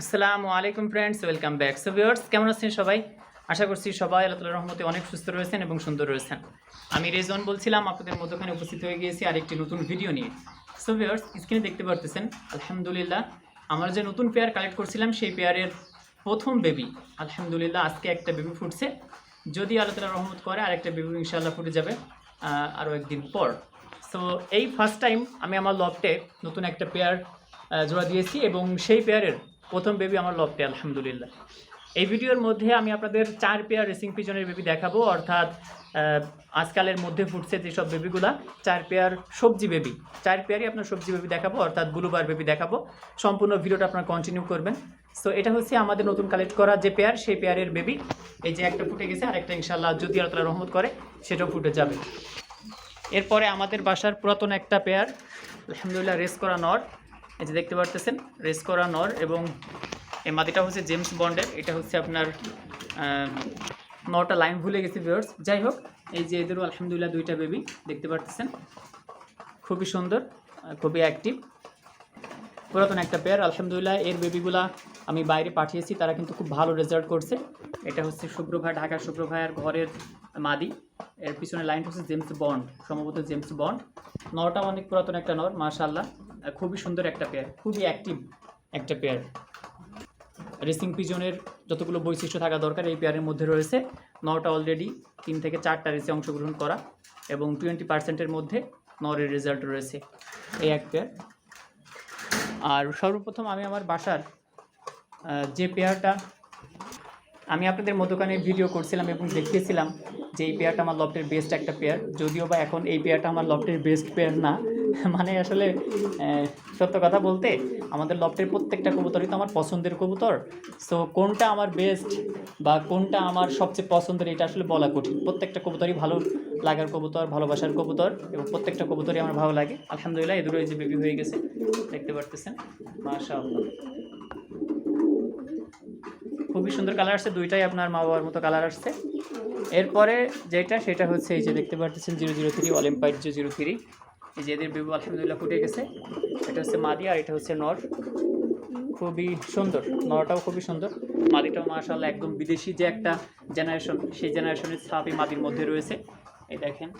আসসালামু আলাইকুম friends welcome back so viewers কেমন আছেন সবাই? আশা করছি সবাই আল্লাহ রহমতে অনেক সুস্থ রয়েছেন এবং সুন্দর রয়েছেন। আমি রেজন বলছিলাম, আপনাদের মধ্যখানে উপস্থিত হয়ে গিয়েছি আরেকটি নতুন ভিডিও নিয়ে। সো ভিউয়ার্স স্ক্রিনে দেখতে পারতেছেন, আলহামদুলিল্লাহ, আমার যে নতুন পেয়ার কালেক্ট করছিলাম, সেই পেয়ারের প্রথম বেবি আলহামদুলিল্লাহ, আজকে একটা বেবি ফুটছে। যদি আল্লাহ তালা রহমত করে, আরেকটা বেবি ইনশাআল্লাহ ফুটে যাবে আরও একদিন পর। সো এই ফার্স্ট টাইম আমি আমার লফটে নতুন একটা পেয়ার জোড়া দিয়েছি এবং সেই পেয়ারের প্রথম বেবি আমার লফটে, আলহামদুলিল্লাহ। এই ভিডিওর মধ্যে আমি আপনাদের চার পেয়ার রেসিং পিজনের বেবি দেখাবো, অর্থাৎ আজকালের মধ্যে ফুটছে যেসব বেবিগুলা চার পেয়ার সবজি বেবি চার পেয়ারই আপনার সবজি বেবি দেখাবো, অর্থাৎ ব্লুবার বেবি দেখাবো। সম্পূর্ণ ভিডিওটা আপনার কন্টিনিউ করবেন। সো এটা হচ্ছে আমাদের নতুন কালেক্ট করা যে পেয়ার সেই পেয়ারের বেবি এই যে একটা ফুটে গেছে আর একটা ইনশাল্লাহ যদি আল্লাহ রহমত করে, সেটাও ফুটে যাবে। এরপরে আমাদের বাসার পুরাতন একটা পেয়ার আলহামদুলিল্লাহ রেস করা নর। এই যে দেখতে পারতেছেন রেস করা নর এবং এই মাদিটা হচ্ছে জেমস বন্ডের, এটা হচ্ছে আপনার নটা লাইন ভুলে গেছি ভিউয়ার্স যাই হোক, এই যে এদেরও আলহামদুলিল্লাহ দুইটা বেবি দেখতে পারতেছেন। খুবই সুন্দর, খুবই অ্যাক্টিভ পুরাতন একটা পেয়ার আলহামদুলিল্লাহ এর বেবিগুলা আমি বাইরে পাঠিয়েছি, তারা কিন্তু খুব ভালো রেজাল্ট করছে। এটা হচ্ছে শুভ্র ভাই ঢাকা শুভ্র ঘরের মাদি। এর পিছনে লাইন হচ্ছে জেমস বন্ড সম্ভবত জেমস বন্ড নটা অনেক পুরাতন একটা নর মাশাল্লাহ আহ, খুবই সুন্দর একটা পেয়ার খুবই অ্যাক্টিভ একটা পেয়ার রেসিং পিজনের যতগুলো বৈশিষ্ট্য থাকা দরকার এই পেয়ারের মধ্যে রয়েছে। নটা অলরেডি তিন থেকে চারটা রেসে অংশগ্রহণ করা এবং টোয়েন্টি পার্সেন্টের মধ্যে নরের রেজাল্ট রয়েছে এই এক পেয়ার আর সর্বপ্রথম আমি আমার বাসার যে পেয়ারটা আমি আপনাদের মধ্যখানে ভিডিও করছিলাম এবং দেখিয়েছিলাম যে এই পেয়ারটা আমার লফটের বেস্ট একটা পেয়ার যদিও বা এখন এই পেয়ারটা আমার লফটের বেস্ট পেয়ার না। মানে আসলে সত্য কথা বলতে, আমাদের লফটের প্রত্যেকটা কবুতরই তো আমার পছন্দের কবুতর। সো কোনটা আমার বেস্ট বা কোনটা আমার সবচেয়ে পছন্দের, এটা আসলে বলা কঠিন। প্রত্যেকটা কবুতরই ভালো লাগার কবুতর, ভালোবাসার কবুতর এবং প্রত্যেকটা কবুতরই আমার ভালো লাগে। আলহামদুলিল্লাহ এ দুটো এই যে বেবি হয়ে গেছে, দেখতে পারতেছেন। মাশা খুবই সুন্দর কালার আসছে, দুইটাই আপনার মা বাবার মতো কালার আসছে। এরপরে যেটা, সেটা হচ্ছে এই যে দেখতে পাচ্ছেন জিরো জিরো থ্রি, অলিম্পাইড যে জিরো থ্রি। এই যে এদের বেবু আলহামদুলিল্লাহ ফুটে গেছে। এটা হচ্ছে মাদি আর এটা হচ্ছে নর। খুবই সুন্দর, নরটাও খুবই সুন্দর। মাদিটাও মাশাল্লাহ একদম বিদেশি যে একটা জেনারেশন সেই জেনারেশনের ছাপই মাদির মধ্যে রয়েছে। এই দেখেন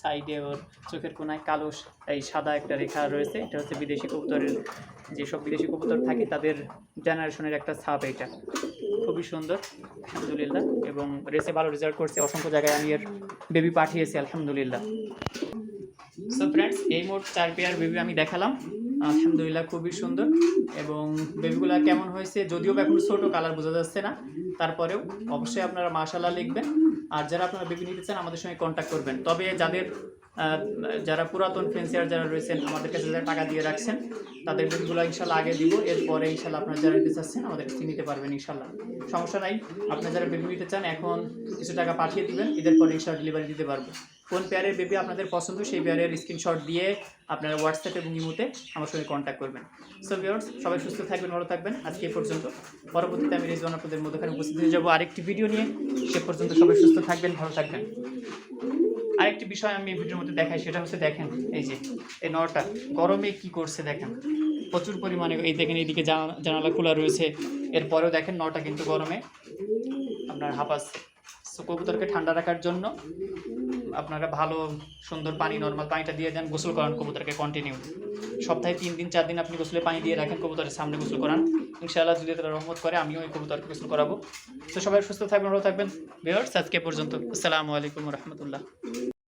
সাইডে ওর চোখের কোনায় কালো এই সাদা একটা রেখা রয়েছে। এটা হচ্ছে বিদেশি কবুতরের, যেসব বিদেশি কবুতর থাকে, তাদের জেনারেশনের একটা ছাপ এটা খুবই সুন্দর, আলহামদুলিল্লাহ। এবং রেসে ভালো রেজাল্ট করছে। অসংখ্য জায়গায় আমি এর বেবি পাঠিয়েছি, আলহামদুলিল্লাহ। সো ফ্রেন্ডস এই মোট চার পেয়ার বেবি আমি দেখালাম। আলহামদুলিল্লাহ, খুবই সুন্দর। এবং বেবিগুলো কেমন হয়েছে যদিও এখন ছোট কালার বোঝা যাচ্ছে না। তারপরেও অবশ্যই আপনারা মাশাল্লাহ লিখবেন। আর যারা আপনারা বেবি নিতে চান, আমাদের সঙ্গে কন্ট্যাক্ট করবেন। তবে যাদের যারা পুরাতন ফেন্সিয়ার যারা রয়েছেন, আমাদের কাছে যারা টাকা দিয়ে রাখছেন, তাদের বেবিগুলো ইনশাল্লাহ আগে দিব। এরপরে ইনশাল্লাহ আপনারা যারা নিতে চাচ্ছেন, আমাদের কাছে নিতে পারবেন ইনশাল্লাহ সমস্যা নাই, আপনারা যারা বেবি নিতে চান, এখন কিছু টাকা পাঠিয়ে দিবেন। এদের পরে ইনশাল্লাহ ডেলিভারি দিতে পারব। কোন পেয়ারের বেবি আপনাদের পছন্দ, সেই পেয়ারের স্ক্রিনশট দিয়ে আপনারা হোয়াটসঅ্যাপ এবং ইমোতে আমার সঙ্গে কন্ট্যাক্ট করবেন। সো ভিউয়ার্স সবাই সুস্থ থাকবেন, ভালো থাকবেন। আজকে এ পর্যন্ত। পরবর্তীতে আমি রেজওয়ান আপনাদের মধ্যখানে উপস্থিত হয়ে যাব আরেকটি ভিডিও নিয়ে। সে পর্যন্ত সবাই সুস্থ থাকবেন, ভালো থাকবেন। আরেকটি বিষয় আমি এই ভিডিওর মধ্যে দেখাই, সেটা হচ্ছে দেখেন, এই যে, এই নটা গরমে কি করছে দেখেন। প্রচুর পরিমাণে, এই দেখেন এইদিকে জানা- জানালা খোলা রয়েছে। এরপরেও দেখেন নটা কিন্তু গরমে। আপনার হাঁপাচ্ছে সো কবুতরকে ঠান্ডা রাখার জন্য আপনারা ভালো, সুন্দর পানি নর্মাল পানিটা দিয়ে দেন, গোসল করান কবুতরকে কন্টিনিউ সপ্তাহে তিন দিন, চার দিন আপনি গোসলে পানি দিয়ে রাখেন, কবুতরের সামনে গোসল করান। ইনশাআল্লাহ যদি তারা রহমত করে, আমিও ওই কবুতরকে গোসল করাবো। তো সবাই সুস্থ থাকবেন, ভালো থাকবেন। বেয়ার্স আজকে পর্যন্ত। আসসালামু আলাইকুম রহমতুল্লাহ।